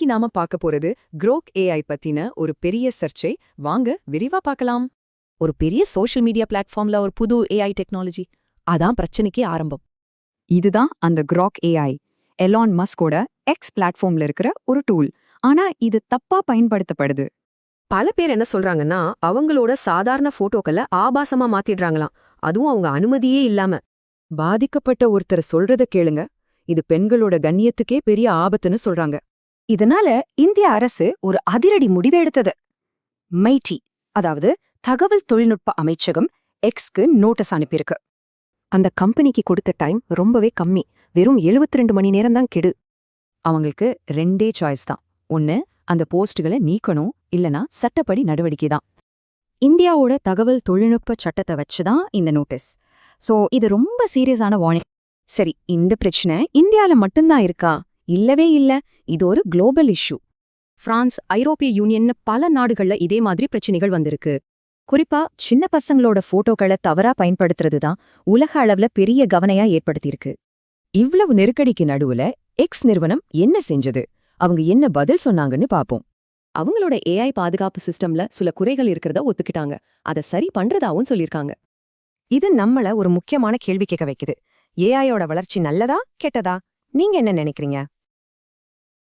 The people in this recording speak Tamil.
இன்னைக்கு நாம பார்க்க போறது குரோக் ஏஐ பத்தின ஒரு பெரிய சர்ச்சை. வாங்க விரிவா பார்க்கலாம். ஒரு பெரிய சோஷியல் மீடியா பிளாட்ஃபார்ம்ல ஒரு புது ஏஐ டெக்னாலஜி அதான் பிரச்சனைக்கே ஆரம்பம். இதுதான் அந்த கிராக் ஏஐ எலான் மஸ்கோட எக்ஸ் பிளாட்ஃபார்ம்ல இருக்கிற ஒரு டூல் ஆனா இது தப்பா பயன்படுத்தப்படுது. பல பேர் என்ன சொல்றாங்கன்னா அவங்களோட சாதாரண போட்டோக்களை ஆபாசமா மாத்திடுறாங்களாம். அதுவும் அவங்க அனுமதியே இல்லாம. பாதிக்கப்பட்ட ஒருத்தர் சொல்றத கேளுங்க. இது பெண்களோட கண்ணியத்துக்கே பெரிய ஆபத்துன்னு சொல்றாங்க. இதனால இந்திய அரசு ஒரு அதிரடி முடிவு எடுத்தது. மைடி அதாவது தகவல் தொழில்நுட்ப அமைச்சகம் எக்ஸ்க்கு நோட்டீஸ் அனுப்பியிருக்கு. அந்த கம்பெனிக்கு கொடுத்த டைம் ரொம்பவே கம்மி வெறும் 72 மணி நேரம் தான் கெடு. அவங்களுக்கு ரெண்டே சாய்ஸ் தான். ஒன்னு அந்த போஸ்டுகளை நீக்கணும் இல்லனா சட்டப்படி நடவடிக்கை தான். இந்தியாவோட தகவல் தொழில்நுட்ப சட்டத்தை வச்சு தான் இந்த நோட்டீஸ். சோ இது ரொம்ப சீரியஸான வார்னிங். சரி இந்த பிரச்சனை இந்தியால மட்டும்தான் இருக்கா? இல்லவே இல்ல. இது ஒரு குளோபல் இஷ்யூ. பிரான்ஸ் ஐரோப்பிய யூனியன்னு பல நாடுகள்ல இதே மாதிரி பிரச்சனைகள் வந்திருக்கு. குறிப்பா சின்ன பசங்களோட போட்டோக்களை தவறா பயன்படுத்துறது தான் உலக அளவுல பெரிய கவனையா ஏற்படுத்தியிருக்கு. இவ்வளவு நெருக்கடிக்கு நடுவுல எக்ஸ் நிறுவனம் என்ன செஞ்சது? அவங்க என்ன பதில் சொன்னாங்கன்னு பாப்போம். அவங்களோட ஏஐ பாதுகாப்பு சிஸ்டம்ல சில குறைகள் இருக்கிறத ஒத்துக்கிட்டாங்க. அதை சரி பண்றதாவும் சொல்லிருக்காங்க இது நம்மள ஒரு முக்கியமான கேள்வி கேட்க வைக்குது. ஏஐயோட வளர்ச்சி நல்லதா கெட்டதா? நீங்க என்ன நினைக்கிறீங்க?